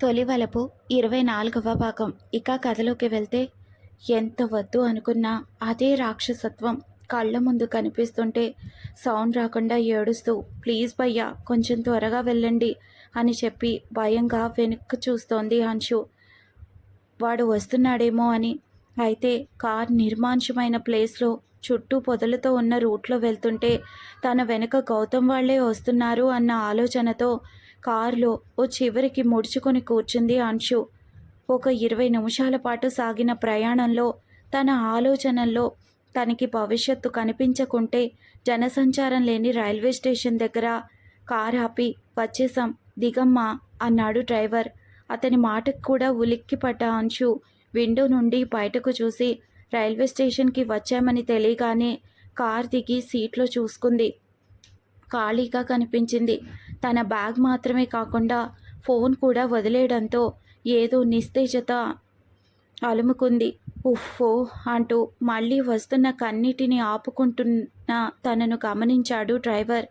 తొలివలపు ఇరవై నాలుగవ భాగం. ఇక కథలోకి వెళ్తే ఎంత వద్దు అనుకున్నా అదే రాక్షసత్వం కళ్ళ ముందు కనిపిస్తుంటే సౌండ్ రాకుండా ఏడుస్తూ ప్లీజ్ భయ్యా కొంచెం త్వరగా వెళ్ళండి అని చెప్పి భయంగా వెనక్కి చూస్తోంది అంశు వాడు వస్తున్నాడేమో అని. అయితే కార్ నిర్మాంశమైన ప్లేస్లో చుట్టూ పొదలతో ఉన్న రూట్లో వెళ్తుంటే తన వెనుక గౌతమ్ వాళ్ళే వస్తున్నారు అన్న ఆలోచనతో కారులో ఓ చివరికి ముడుచుకొని కూర్చుంది అంశు. ఒక ఇరవై నిమిషాల పాటు సాగిన ప్రయాణంలో తన ఆలోచనల్లో తనకి భవిష్యత్తు కనిపించకుంటే జనసంచారం లేని రైల్వే స్టేషన్ దగ్గర కార్ ఆపి వచ్చేసాం దిగమ్మా అన్నాడు డ్రైవర్. అతని మాటకు కూడా ఉలిక్కిపడ్డ అంశు విండో నుండి బయటకు చూసి రైల్వే స్టేషన్కి వచ్చామని తెలియగానే కార్ దిగి సీట్లో చూసుకుంది. ఖాళీగా కనిపించింది. తన బ్యాగ్ మాత్రమే కాకుండా ఫోన్ కూడా వదిలేయడంతో ఏదో నిస్తేజత అలుముకుంది. ఉఫ్ఫో అంటూ మళ్ళీ వస్తున్న కన్నిటిని ఆపుకుంటున్న తనను గమనించాడు డ్రైవర్.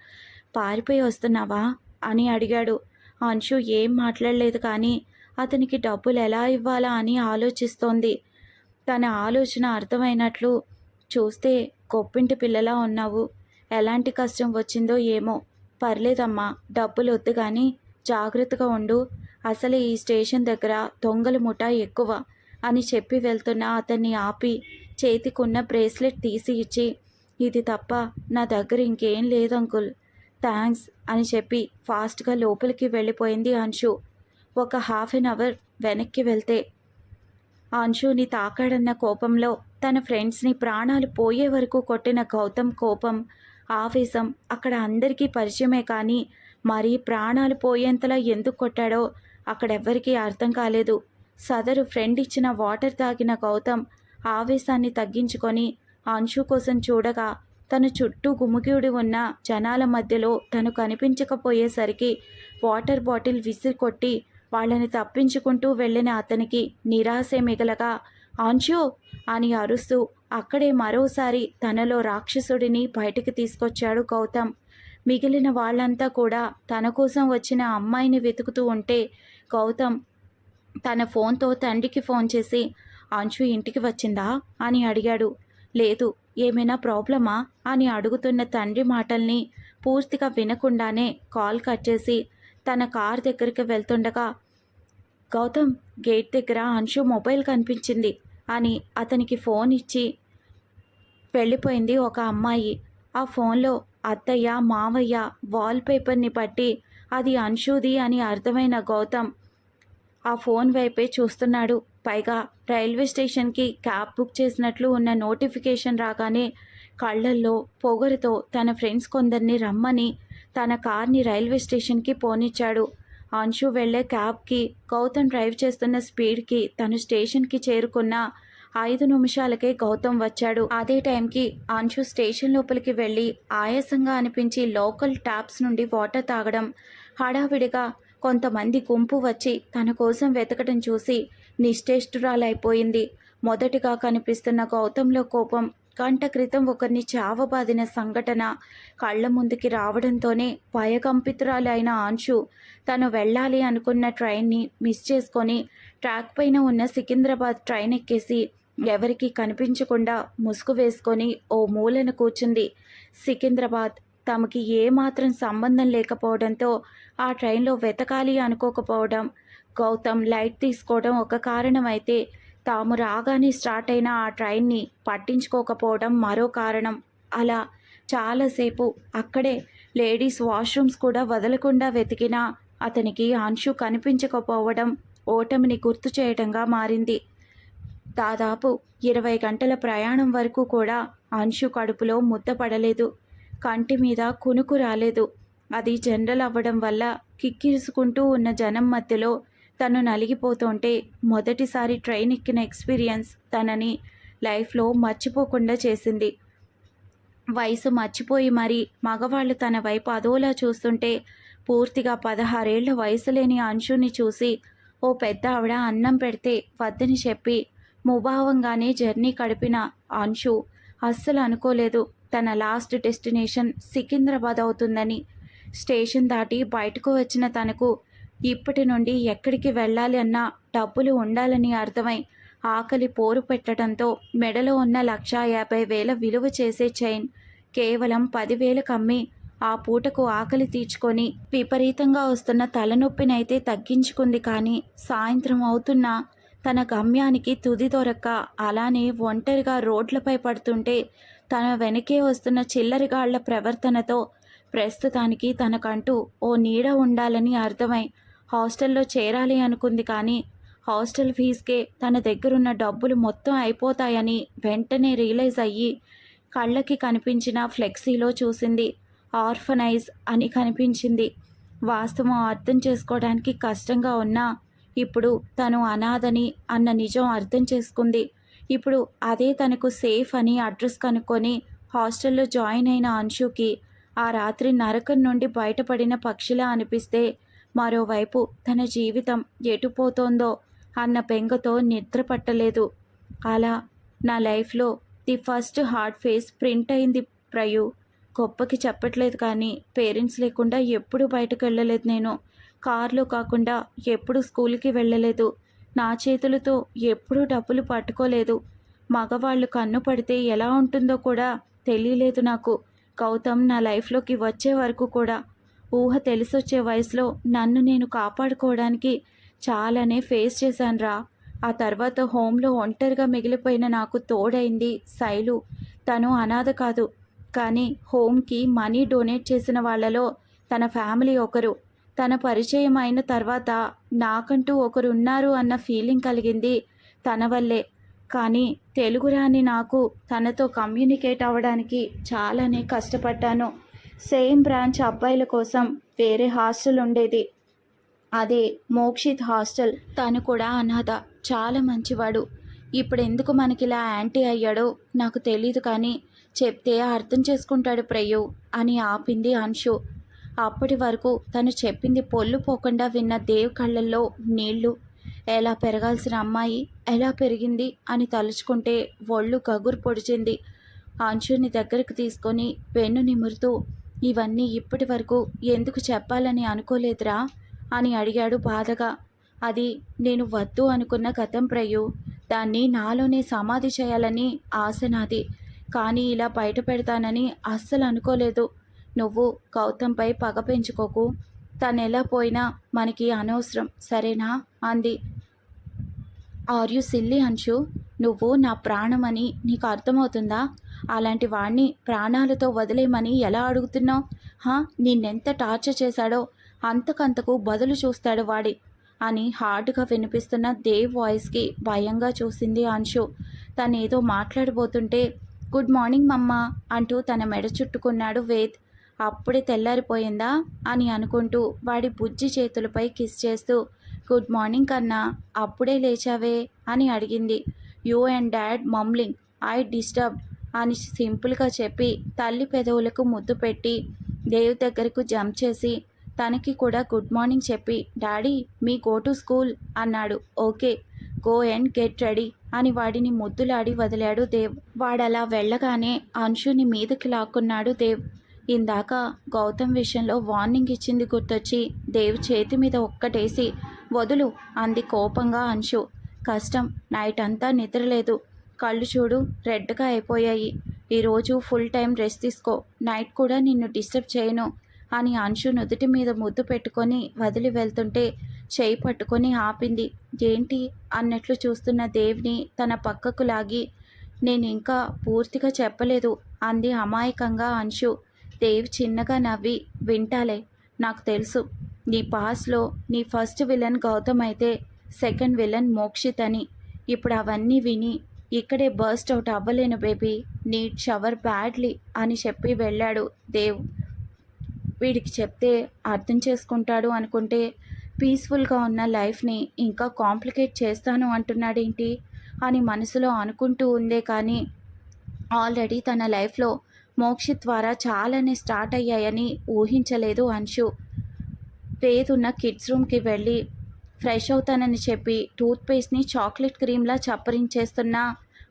పారిపోయి వస్తున్నావా? అని అడిగాడు. అంశు ఏం మాట్లాడలేదు కానీ అతనికి డబ్బులు ఎలా ఇవ్వాలా అని ఆలోచిస్తోంది. తన ఆలోచన అర్థమైనట్లు చూస్తే గొప్పింటి పిల్లలా ఉన్నావు. ఎలాంటి కష్టం వచ్చిందో ఏమో. పర్లేదమ్మా డబ్బులు వద్దు కానీ జాగ్రత్తగా ఉండు. అసలు ఈ స్టేషన్ దగ్గర దొంగల ముఠ ఎక్కువ అని చెప్పి వెళ్తున్న అతన్ని ఆపి చేతికున్న బ్రేస్లెట్ తీసి ఇచ్చి ఇది తప్ప నా దగ్గర ఇంకేం లేదు అంకుల్ థ్యాంక్స్ అని చెప్పి ఫాస్ట్గా లోపలికి వెళ్ళిపోయింది అంశు. ఒక హాఫ్ అన్ అవర్ వెనక్కి వెళ్తే అంశుని తాకాడన్న కోపంలో తన ఫ్రెండ్స్ని ప్రాణాలు పోయే వరకు కొట్టిన గౌతమ్ కోపం ఆవేశం. అక్కడ అందరికీ పరిచయమే కానీ మరీ ప్రాణాలు పోయేంతలా ఎందుకు కొట్టాడో అక్కడెవ్వరికీ అర్థం కాలేదు. సదరు ఫ్రెండ్ ఇచ్చిన వాటర్ తాగిన గౌతమ్ ఆవేశాన్ని తగ్గించుకొని అంశు కోసం చూడగా తన చుట్టూ గుమిగూడి ఉన్న జనాల మధ్యలో తను కనిపించకపోయేసరికి వాటర్ బాటిల్ విసిరి కొట్టి వాళ్ళని తప్పించుకుంటూ వెళ్ళిన అతనికి నిరాశే మిగలగా అంశు అని అరుస్తూ అక్కడే మరోసారి తనలో రాక్షసుడిని బయటికి తీసుకొచ్చాడు గౌతమ్. మిగిలిన వాళ్ళంతా కూడా తన కోసం వచ్చిన అమ్మాయిని వెతుకుతూ ఉంటే గౌతమ్ తన ఫోన్తో తండ్రికి ఫోన్ చేసి అంచు ఇంటికి వచ్చిందా? అని అడిగాడు. లేదు ఏమైనా ప్రాబ్లమా? అని అడుగుతున్న తండ్రి మాటల్ని పూర్తిగా వినకుండానే కాల్ కట్ చేసి తన కార్ దగ్గరికి వెళ్తుండగా గౌతమ్ గేట్ దగ్గర అంశు మొబైల్ కనిపించింది. అని అతనికి ఫోన్ ఇచ్చి వెళ్ళిపోయింది ఒక అమ్మాయి. ఆ ఫోన్లో అత్తయ్య మావయ్య వాల్పేపర్ని పట్టి అది అంశుది అని అర్థమైన గౌతమ్ ఆ ఫోన్ వైపే చూస్తున్నాడు. పైగా రైల్వే స్టేషన్కి క్యాబ్ బుక్ చేసినట్లు ఉన్న నోటిఫికేషన్ రాగానే కళ్ళల్లో పొగరుతో తన ఫ్రెండ్స్ కొందరిని రమ్మని తన కార్ని రైల్వే స్టేషన్కి పోనిచ్చాడు. అంశు వెళ్ళే క్యాబ్కి గౌతమ్ డ్రైవ్ చేస్తున్న స్పీడ్కి తను స్టేషన్కి చేరుకున్న ఐదు నిమిషాలకే గౌతమ్ వచ్చాడు. అదే టైంకి అంశు స్టేషన్ లోపలికి వెళ్ళి ఆయాసంగా అనిపించి లోకల్ ట్యాప్స్ నుండి వాటర్ తాగడం హడావిడిగా కొంతమంది గుంపు వచ్చి తన కోసం వెతకడం చూసి నిశ్చేష్టురాలైపోయింది. మొదటిగా కనిపిస్తున్న గౌతంలో కోపం గంట క్రితం ఒకరిని చావబాదిన సంఘటన కళ్ళ ముందుకి రావడంతోనే భయకంపితురాలైన ఆంశు తను వెళ్ళాలి అనుకున్న ట్రైన్ని మిస్ చేసుకొని ట్రాక్ పైన ఉన్న సికింద్రాబాద్ ట్రైన్ ఎక్కేసి ఎవరికీ కనిపించకుండా ముసుగు వేసుకొని ఓ మూలన కూర్చుంది. సికింద్రాబాద్ తమకి ఏమాత్రం సంబంధం లేకపోవడంతో ఆ ట్రైన్లో వెతకాలి అనుకోకపోవడం గౌతమ్ లైట్ తీసుకోవడం ఒక కారణం అయితే తాము రాగానే స్టార్ట్ అయిన ఆ ట్రైన్ని పట్టించుకోకపోవడం మరో కారణం. అలా చాలాసేపు అక్కడే లేడీస్ వాష్రూమ్స్ కూడా వదలకుండా వెతికినా అతనికి అంశు కనిపించకపోవడం ఓటమిని గుర్తు చేయటంగా మారింది. దాదాపు ఇరవై గంటల ప్రయాణం వరకు కూడా అంశు కడుపులో ముద్దపడలేదు కంటి మీద కునుకు రాలేదు. అది జనరల్ అవ్వడం వల్ల కిక్కిరుసుకుంటూ ఉన్న జనం మధ్యలో తను నలిగిపోతుంటే మొదటిసారి ట్రైన్ ఎక్కిన ఎక్స్పీరియన్స్ తనని లైఫ్లో మర్చిపోకుండా చేసింది. వయసు మర్చిపోయి మరి మగవాళ్ళు తన వైపు అదోలా చూస్తుంటే పూర్తిగా పదహారేళ్ళ వయసు లేని అంశుని చూసి ఓ పెద్ద ఆవిడ అన్నం పెడితే వద్దని చెప్పి ముభావంగానే జర్నీ గడిపిన అంశు అస్సలు అనుకోలేదు తన లాస్ట్ డెస్టినేషన్ సికింద్రాబాద్ అవుతుందని. స్టేషన్ దాటి బయటకు వచ్చిన తనకు ఇప్పటి నుండి ఎక్కడికి వెళ్ళాలి అన్నా డబ్బులు ఉండాలని అర్థమై ఆకలి పోరు పెట్టడంతో మెడలో ఉన్న లక్షా యాభై వేల విలువ చేసే చైన్ కేవలం పదివేలు కమ్మి ఆ పూటకు ఆకలి తీర్చుకొని విపరీతంగా వస్తున్న తలనొప్పినైతే తగ్గించుకుంది కానీ సాయంత్రం అవుతున్నా తన గమ్యానికి తుది దొరక్క అలానే ఒంటరిగా రోడ్లపై పడుతుంటే తన వెనకే వస్తున్న చిల్లరిగాళ్ళ ప్రవర్తనతో ప్రస్తుతానికి తనకంటూ ఓ నీడ ఉండాలని అర్థమై హాస్టల్లో చేరాలి అనుకుంది కానీ హాస్టల్ ఫీజుకే తన దగ్గరున్న డబ్బులు మొత్తం అయిపోతాయని వెంటనే రియలైజ్ అయ్యి కళ్ళకి కనిపించిన ఫ్లెక్సీలో చూసింది. ఆర్ఫనైజ్ అని కనిపించింది. వాస్తవం అర్థం చేసుకోవడానికి కష్టంగా ఉన్నా ఇప్పుడు తను అనాథని అన్న నిజం అర్థం చేసుకుంది. ఇప్పుడు అదే తనకు సేఫ్ అని అడ్రస్ కనుక్కొని హాస్టల్లో జాయిన్ అయిన అంశుకి ఆ రాత్రి నరకం నుండి బయటపడిన పక్షిలా అనిపిస్తే మరోవైపు తన జీవితం ఎటుపోతోందో అన్న బెంగతో నిద్ర పట్టలేదు. అలా నా లైఫ్లో the first hard face print అయింది ప్రయు. గొప్పకి చెప్పట్లేదు కానీ పేరెంట్స్ లేకుండా ఎప్పుడు బయటకు వెళ్ళలేదు నేను. కార్లో కాకుండా ఎప్పుడు స్కూల్కి వెళ్ళలేదు. నా చేతులతో ఎప్పుడూ డబ్బులు పట్టుకోలేదు. మగవాళ్ళు కన్ను పడితే ఎలా ఉంటుందో కూడా తెలియలేదు నాకు. గౌతమ్ నా లైఫ్లోకి వచ్చే వరకు కూడా ఊహ తెలిసొచ్చే వయసులో నన్ను నేను కాపాడుకోవడానికి చాలానే ఫేస్ చేశానురా. ఆ తర్వాత హోంలో ఒంటరిగా మిగిలిపోయిన నాకు తోడైంది శైలు. తను అనాథ కాదు కానీ హోమ్కి మనీ డొనేట్ చేసిన వాళ్ళలో తన ఫ్యామిలీ ఒకరు. తన పరిచయం అయిన తర్వాత నాకంటూ ఒకరు ఉన్నారు అన్న ఫీలింగ్ కలిగింది తన వల్లే. కానీ తెలుగు రాని నాకు తనతో కమ్యూనికేట్ అవ్వడానికి చాలానే కష్టపడ్డాను. సేమ్ బ్రాంచ్ అబ్బాయిల కోసం వేరే హాస్టల్ ఉండేది. అదే మోక్షిత్ హాస్టల్. తను కూడా అనాథ. చాలా మంచివాడు. ఇప్పుడు ఎందుకు మనకి ఇలా యాంటీ అయ్యాడో నాకు తెలియదు కానీ చెప్తే అర్థం చేసుకుంటాడు ప్రయు అని ఆపింది అంశు. అప్పటి వరకు తను చెప్పింది పొల్లు పోకుండా విన్న దేవ్ కళ్ళల్లో నీళ్ళు. ఎలా పెరగాల్సిన అమ్మాయి ఎలా పెరిగింది అని తలుచుకుంటే ఒళ్ళు గగురు పొడిచింది. అంశుని దగ్గరకు తీసుకొని వెన్ను నిమురుతూ ఇవన్నీ ఇప్పటి వరకు ఎందుకు చెప్పాలని అనుకోలేదురా? అని అడిగాడు బాధగా. అది నేను వద్దు అనుకున్న గతం ప్రయు. దాన్ని నాలోనే సమాధి చేయాలని ఆశ నాది. కానీ ఇలా బయట పెడతానని అస్సలు అనుకోలేదు. నువ్వు గౌతంపై పగ పెంచుకోకు. తను ఎలా పోయినా మనకి అనవసరం సరేనా? అంది. ఆర్ యు సిల్లి అంశు నువ్వు నా ప్రాణమని నీకు అర్థమవుతుందా? అలాంటి వాణ్ణి ప్రాణాలతో వదిలేయమని ఎలా అడుగుతున్నావు? హా? నిన్నెంత టార్చర్ చేశాడో? అంతకంతకు బదులు చూస్తాడు వాడి అని హార్డ్గా వినిపిస్తున్న దేవ్ వాయిస్కి భయంగా చూసింది అంశు. తనేదో మాట్లాడబోతుంటే గుడ్ మార్నింగ్ మమ్మ అంటూ తన మెడ చుట్టుకున్నాడు వేద్. అప్పుడే తెల్లారిపోయిందా? అని అనుకుంటూ వాడి బుజ్జి చేతులపై కిస్ చేస్తూ గుడ్ మార్నింగ్ కన్నా అప్పుడే లేచావే అని అడిగింది. You and dad mumbling I disturb అని సింపుల్గా చెప్పి తల్లి పెదవులకు ముద్దు పెట్టి దేవ్ దగ్గరకు జంప్ చేసి తనకి కూడా గుడ్ మార్నింగ్ చెప్పి daddy me go to school అన్నాడు. Okay go and get ready అని వాడిని ముద్దులాడి వదిలాడు దేవ్. వాడలా వెళ్ళగానే అంశుని మీదకి లాక్కున్నాడు దేవ్. ఇందాక గౌతమ్ విషయంలో వార్నింగ్ ఇచ్చింది గుర్తొచ్చి దేవ్ చేతి మీద ఒక్కటేసి వదులు అంది కోపంగా అంశు. కష్టం నైట్ అంతా నిద్రలేదు. కళ్ళు చూడు రెడ్గా అయిపోయాయి. ఈరోజు ఫుల్ టైం రెస్ట్ తీసుకో. నైట్ కూడా నిన్ను డిస్టర్బ్ చేయను అని అంశు నుదుటి మీద ముద్దు పెట్టుకొని వదిలి వెళ్తుంటే చేయి పట్టుకొని ఆపింది. ఏంటి? అన్నట్లు చూస్తున్న దేవ్ని తన పక్కకు లాగి నేను ఇంకా పూర్తిగా చెప్పలేదు అంది అమాయకంగా అంశు. దేవ్ చిన్నగా నవ్వి వింటాలే నాకు తెలుసు. నీ పాస్లో నీ ఫస్ట్ విలన్ గౌతమ్ అయితే సెకండ్ విలన్ మోక్షిత్ అని ఇప్పుడు అవన్నీ విని ఇక్కడే బర్స్ట్ అవుట్ అవ్వలేను బేబీ. నీడ్ షవర్ బ్యాడ్లీ అని చెప్పి వెళ్ళాడు దేవ్. వీడికి చెప్తే అర్థం చేసుకుంటాడు అనుకుంటే పీస్ఫుల్గా ఉన్న లైఫ్ని ఇంకా కాంప్లికేట్ చేస్తాను అంటున్నాడేంటి అని మనసులో అనుకుంటూ ఉందే కానీ ఆల్రెడీ తన లైఫ్లో మోక్షి ద్వారా చాలానే స్టార్ట్ అయ్యాయని ఊహించలేదు అంశు. వేదున్న కిడ్స్ రూమ్కి వెళ్ళి ఫ్రెష్ అవుతానని చెప్పి టూత్పేస్ట్ని చాక్లెట్ క్రీమ్లా చప్పరించేస్తున్న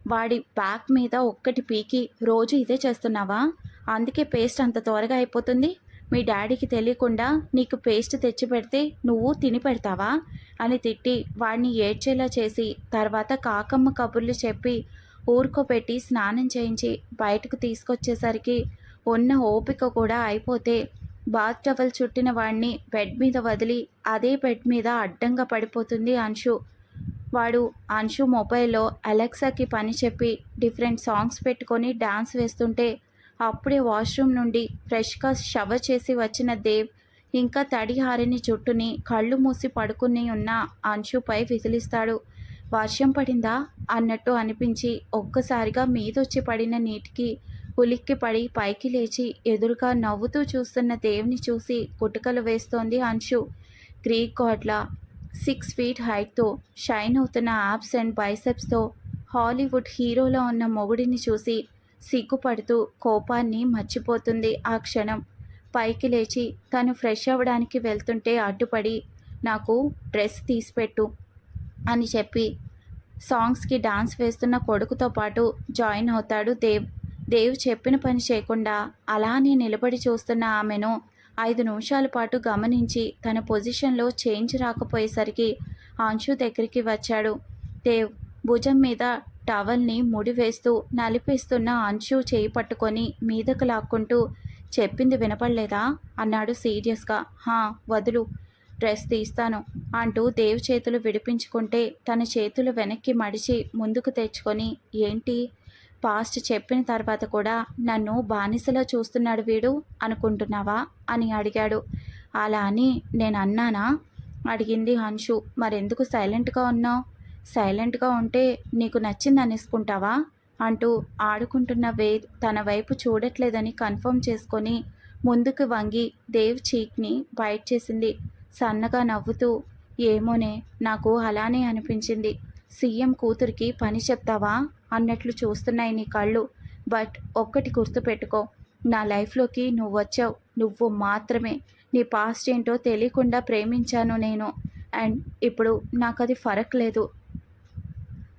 వాడి బ్యాక్ మీద ఒక్కటి పీకి రోజు ఇదే చేస్తున్నావా? అందుకే పేస్ట్ అంత త్వరగా అయిపోతుంది. మీ డాడీకి తెలియకుండా నీకు పేస్ట్ తెచ్చి పెడితే నువ్వు తిని పెడతావా? అని తిట్టి వాడిని ఏడ్చేలా చేసి తర్వాత కాకమ్మ కబుర్లు చెప్పి ఊరుకోపెట్టి స్నానం చేయించి బయటకు తీసుకొచ్చేసరికి ఉన్న ఓపిక కూడా అయిపోతే బాత్ టవల్ చుట్టిన వాడిని బెడ్ మీద వదిలి అదే బెడ్ మీద అడ్డంగా పడిపోతుంది అంశు. వాడు అంశు మొబైల్లో అలెక్సాకి పని చెప్పి డిఫరెంట్ సాంగ్స్ పెట్టుకొని డాన్స్ వేస్తుంటే అప్పుడే వాష్రూమ్ నుండి ఫ్రెష్గా షవర్ చేసి వచ్చిన దేవ్ ఇంకా తడి హారిని చుట్టుని కళ్ళు మూసి పడుకుని ఉన్న అంశుపై విసిలిస్తాడు. వర్షం పడిందా? అన్నట్టు అనిపించి ఒక్కసారిగా మీదొచ్చి పడిన నీటికి ఉలిక్కి పడి పైకి లేచి ఎదురుగా నవ్వుతూ చూస్తున్న దేవుని చూసి కుటుకలు వేస్తోంది అంశు. గ్రీక్ గాడ్లా సిక్స్ ఫీట్ హైట్తో షైన్ అవుతున్న యాప్స్ అండ్ బైసెప్స్తో హాలీవుడ్ హీరోలో ఉన్న మొగుడిని చూసి సిగ్గుపడుతూ కోపాన్ని మర్చిపోతుంది ఆ క్షణం. పైకి లేచి తను ఫ్రెష్ అవ్వడానికి వెళ్తుంటే అడ్డుపడి నాకు డ్రెస్ తీసిపెట్టు అని చెప్పి సాంగ్స్కి డాన్స్ వేస్తున్న కొడుకుతో పాటు జాయిన్ అవుతాడు దేవ్. దేవ్ చెప్పిన పని చేయకుండా అలానే నిలబడి చూస్తున్న ఆమెను ఐదు నిమిషాల పాటు గమనించి తన పొజిషన్లో చేంజ్ రాకపోయేసరికి అంశు దగ్గరికి వచ్చాడు. దేవ్ భుజం మీద టవల్ని ముడివేస్తూ నలిపేస్తున్న అంశు చేయి పట్టుకొని మీదకు లాక్కుంటూ చెప్పింది వినపడలేదా? అన్నాడు సీరియస్గా. హా వదులు డ్రెస్ తీస్తాను అంటూ దేవ్ చేతులు విడిపించుకుంటే తన చేతులు వెనక్కి మడిచి ముందుకు తెచ్చుకొని ఏంటి? పాస్ట్ చెప్పిన తర్వాత కూడా నన్ను బానిసలా చూస్తున్నాడు వీడు అనుకుంటున్నావా అని అడిగాడు. అలా అని నేను అన్నానా? అడిగింది హన్షు. మరెందుకు సైలెంట్గా ఉన్నావు? సైలెంట్గా ఉంటే నీకు నచ్చింది అనేసుకుంటావా? అంటూ ఆడుకుంటున్న వేద్ తన వైపు చూడట్లేదని కన్ఫర్మ్ చేసుకొని ముందుకు వంగి దేవ్ చీక్ని బయట చేసింది. సన్నగా నవ్వుతూ ఏమోనే నాకు అలానే అనిపించింది. సీఎం కూతురికి పని చెప్తావా? అన్నట్లు చూస్తున్నాయి నీ కళ్ళు. బట్ ఒక్కటి గుర్తుపెట్టుకో నా లైఫ్లోకి నువ్వు వచ్చావు. నువ్వు మాత్రమే. నీ పాస్ట్ ఏంటో తెలియకుండా ప్రేమించాను నేను. అండ్ ఇప్పుడు నాకు అది ఫరక్ లేదు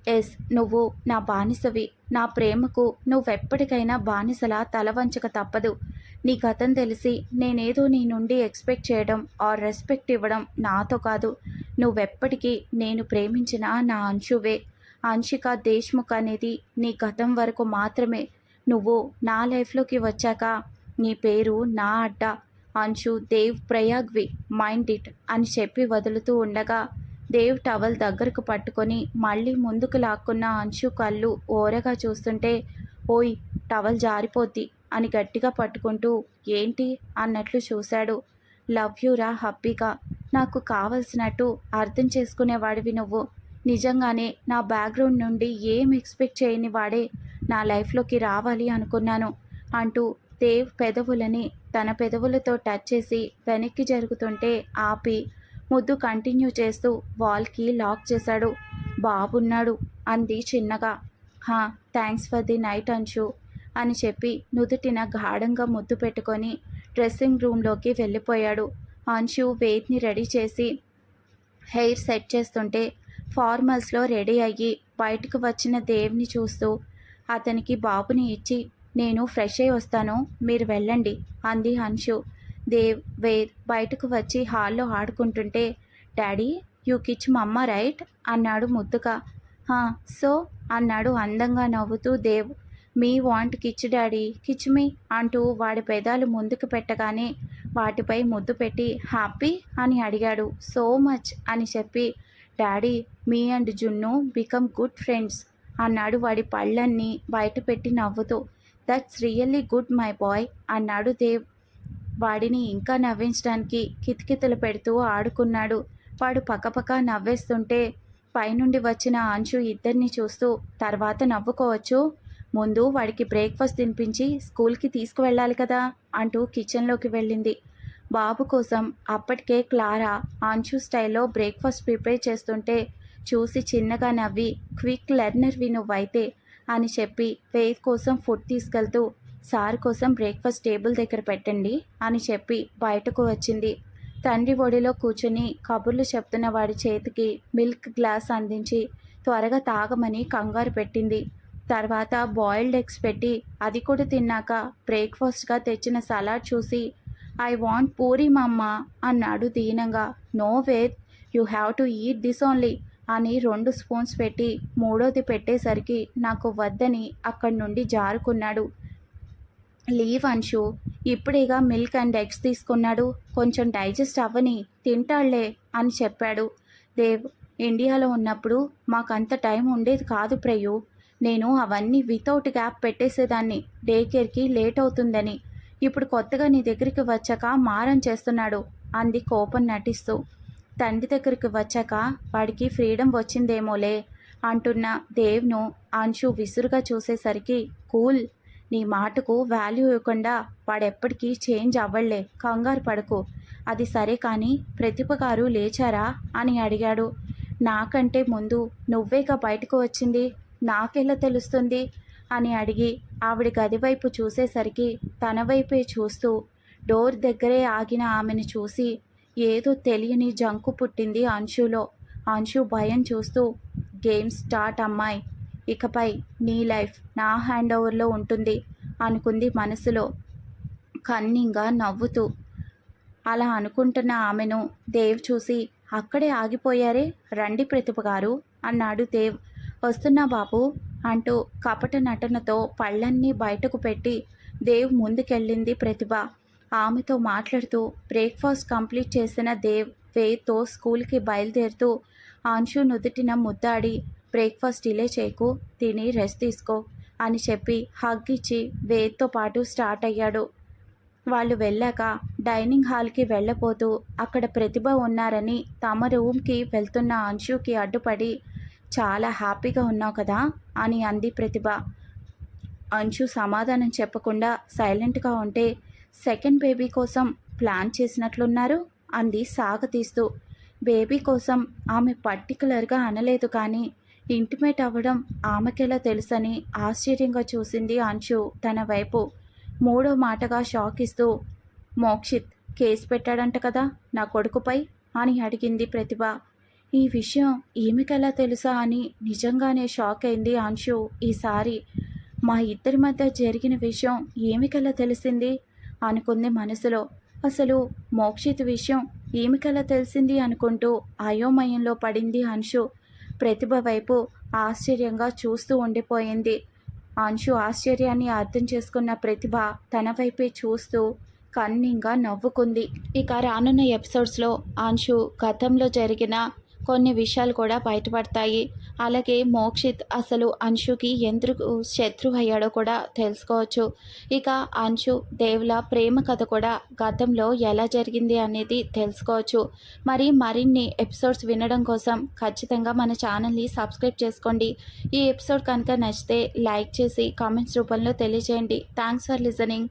ఎస్ నువ్వు నా బానిసవి. నా ప్రేమకు నువ్వెప్పటికైనా బానిసలా తలవంచక తప్పదు. నీ గతం తెలిసి నేనేదో నీ నుండి ఎక్స్పెక్ట్ చేయడం ఆర్ రెస్పెక్ట్ ఇవ్వడం నాతో కాదు. నువ్వెప్పటికీ నేను ప్రేమించిన నా అంశువే. అంశిక దేశ్ముఖ్ అనేది నీ గతం వరకు మాత్రమే. నువ్వు నా లైఫ్లోకి వచ్చాక నీ పేరు నా అడ్డ అంశు దేవ్ ప్రయాగ్వి మైండ్ ఇట్ అని చెప్పి వదులుతూ ఉండగా దేవ్ టవల్ దగ్గరకు పట్టుకొని మళ్ళీ ముందుకు లాక్కున్న అంశు కళ్ళు ఓరగా చూస్తుంటే ఓయ్ టవల్ జారిపోద్ది అని గట్టిగా పట్టుకుంటూ ఏంటి అన్నట్లు చూశాడు. లవ్ యూరా హ్యాపీగా నాకు కావలసినట్టు అర్థం చేసుకునేవాడివి నువ్వు. నిజంగానే నా బ్యాక్గ్రౌండ్ నుండి ఏం ఎక్స్పెక్ట్ చేయని వాడే నా లైఫ్లోకి రావాలి అనుకున్నాను అంటూ దేవ్ పెదవులని తన పెదవులతో టచ్ చేసి వెనక్కి జరుగుతుంటే ఆపి ముద్దు కంటిన్యూ చేస్తూ వాల్కి లాక్ చేశాడు. బాబున్నాడు అంది చిన్నగా. హా thanks for the night Anshu అని చెప్పి నుదుటిన గాఢంగా ముద్దు పెట్టుకొని డ్రెస్సింగ్ రూమ్లోకి వెళ్ళిపోయాడు. అంశు వేద్ని రెడీ చేసి హెయిర్ సెట్ చేస్తుంటే ఫార్మల్స్లో రెడీ అయ్యి బయటకు వచ్చిన దేవ్ని చూస్తూ అతనికి బాబుని ఇచ్చి నేను ఫ్రెష్ అయి వస్తాను మీరు వెళ్ళండి అంది హన్షు. దేవ్ వేద్ బయటకు వచ్చి హాల్లో ఆడుకుంటుంటే డాడీ యూ కిచ్ మమ్మ రైట్? అన్నాడు ముద్దుగా. హా సో? అన్నాడు అందంగా నవ్వుతూ Dev. Me want kiss daddy kiss me? అంటూ వాడి పెదాలు ముందుకు పెట్టగానే వాటిపై ముద్దు పెట్టి హ్యాపీ? అని అడిగాడు. సో మచ్ అని చెప్పి daddy me and Junnu become good friends అన్నాడు వాడి పళ్ళన్నీ బయటపెట్టి నవ్వుతూ. That's really good my boy అన్నాడు దేవ్. వాడిని ఇంకా నవ్వించడానికి కితకితలు పెడుతూ ఆడుకున్నాడు. వాడు పక్కపక్క నవ్వేస్తుంటే పైనుండి వచ్చిన అంశు ఇద్దరిని చూస్తూ తర్వాత నవ్వుకోవచ్చు. ముందు వాడికి బ్రేక్ఫాస్ట్ తినిపించి స్కూల్కి తీసుకువెళ్ళాలి కదా అంటూ కిచెన్లోకి వెళ్ళింది. బాబు కోసం అప్పటికే క్లారా అంచు స్టైల్లో బ్రేక్ఫాస్ట్ ప్రిపేర్ చేస్తుంటే చూసి చిన్నగా నవ్వి క్విక్ లెర్నర్వి నువ్వైతే అని చెప్పి ఫేత్ కోసం ఫుడ్ తీసుకెళ్తూ సార్ కోసం బ్రేక్ఫాస్ట్ టేబుల్ దగ్గర పెట్టండి అని చెప్పి బయటకు వచ్చింది. తండ్రి ఒడిలో కూర్చుని కబుర్లు చెప్తున్న వాడి చేతికి మిల్క్ గ్లాస్ అందించి త్వరగా తాగమని కంగారు పెట్టింది. తర్వాత బాయిల్డ్ ఎగ్స్ పెట్టి అది కూడా తిన్నాక బ్రేక్ఫాస్ట్గా తెచ్చిన సలాడ్ చూసి ఐ వాంట్ పూరి మమ్మ అన్నాడు దీనంగా. No Ved you have to eat this only అని రెండు స్పూన్స్ పెట్టి మూడోది పెట్టేసరికి నాకు వద్దని అక్కడి నుండి జారుకున్నాడు. లీవ్ అంశు ఇప్పుడేగా మిల్క్ అండ్ ఎగ్స్ తీసుకున్నాడు. కొంచెం డైజెస్ట్ అవ్వని తింటాళ్ళే అని చెప్పాడు. దేవ్ ఇండియాలో ఉన్నప్పుడు మాకంత టైం ఉండేది కాదు ప్రయు. నేను అవన్నీ వితౌట్ గ్యాప్ పెట్టేసేదాన్ని. డే కేర్కి లేట్ అవుతుందని. ఇప్పుడు కొత్తగా నీ దగ్గరికి వచ్చాక మారం చేస్తున్నాడు అంది కోపం నటిస్తూ. తండ్రి దగ్గరికి వచ్చాక వాడికి ఫ్రీడమ్ వచ్చిందేమోలే అంటున్న దేవ్ను అంశు విసురుగా చూసేసరికి కూల్ నీ మాటకు వాల్యూ ఇవ్వకుండా వాడెప్పటికీ చేంజ్ అవ్వలే కంగారు పడకు. అది సరే కానీ ప్రతిభ గారు లేచారా? అని అడిగాడు. నాకంటే ముందు నువ్వేగా బయటకు వచ్చింది? నాకెలా తెలుస్తుంది? అని అడిగి ఆవిడ గది వైపు చూసేసరికి తన వైపే చూస్తూ డోర్ దగ్గరే ఆగిన ఆమెను చూసి ఏదో తెలియని జంకు పుట్టింది అంశులో అంశు భయం చూస్తూ గేమ్ స్టార్ట్ అమ్మాయి. ఇకపై నీ లైఫ్ నా హ్యాండ్ ఓవర్లో ఉంటుంది అనుకుంది మనసులో కన్నింగా నవ్వుతూ. అలా అనుకుంటున్న ఆమెను దేవ్ చూసి అక్కడే ఆగిపోయారే రండి ప్రతిభ గారు అన్నాడు దేవ్. వస్తున్నా బాబు అంటూ కపట నటనతో పళ్ళన్నీ బయటకు పెట్టి దేవ్ ముందుకెళ్ళింది ప్రతిభ. ఆమెతో మాట్లాడుతూ బ్రేక్ఫాస్ట్ కంప్లీట్ చేసిన దేవ్ వేతో స్కూల్కి బయలుదేరుతూ అంశు నుదుటిన ముద్దాడి బ్రేక్ఫాస్ట్ డిలే చేయకు తిని రెస్ట్ తీసుకో అని చెప్పి హగ్ ఇచ్చి వేద్తో పాటు స్టార్ట్ అయ్యాడు. వాళ్ళు వెళ్ళాక డైనింగ్ హాల్కి వెళ్ళపోతూ అక్కడ ప్రతిభ ఉన్నారని తమ రూమ్కి వెళ్తున్న అంశుకి అడ్డుపడి చాలా హ్యాపీగా ఉన్నావు కదా అని అంది ప్రతిభ. అంశు సమాధానం చెప్పకుండా సైలెంట్గా ఉంటే సెకండ్ బేబీ కోసం ప్లాన్ చేసినట్లున్నారు అంది సాగతీస్తూ బేబీ కోసం ఆమె పర్టికులర్గా అనలేదు కానీ ఇంటిమేట్ అవ్వడం ఆమెకెలా తెలుసని ఆశ్చర్యంగా చూసింది అంశు తన వైపు. మూడో మాటగా షాక్ ఇస్తూ మోక్షిత్ కేసు పెట్టాడంట కదా నా కొడుకుపై? అని అడిగింది ప్రతిభ. ఈ విషయం ఈమెకెలా తెలుసా అని నిజంగానే షాక్ అయింది అంశు. ఈసారి మా ఇద్దరి మధ్య జరిగిన విషయం ఏమికెలా తెలిసింది? అనుకుంది మనసులో. అసలు మోక్షిత్ విషయం ఈమెకెలా తెలిసింది అనుకుంటూ అయోమయంలో పడింది అంశు. ప్రతిభ వైపు ఆశ్చర్యంగా చూస్తూ ఉండిపోయింది. అంశు ఆశ్చర్యాన్ని అర్థం చేసుకున్న ప్రతిభ తన వైపే చూస్తూ కన్నింగా నవ్వుకుంది. ఇక రానున్న ఎపిసోడ్స్లో అంశు గతంలో జరిగిన కొన్ని విషయాలు కూడా బయటపడతాయి. అలాగే మోక్షిత్ అసలు అంశుకి ఎందుకు శత్రువు అయ్యాడో కూడా తెలుసుకోవచ్చు. ఇక అంశు దేవుల ప్రేమ కథ కూడా గతంలో ఎలా జరిగింది అనేది తెలుసుకోవచ్చు. మరి మరిన్ని ఎపిసోడ్స్ వినడం కోసం ఖచ్చితంగా మన ఛానల్ని సబ్స్క్రైబ్ చేసుకోండి. ఈ ఎపిసోడ్ కనుక నచ్చితే లైక్ చేసి కామెంట్స్ రూపంలో తెలియజేయండి థ్యాంక్స్ ఫర్ లిజనింగ్.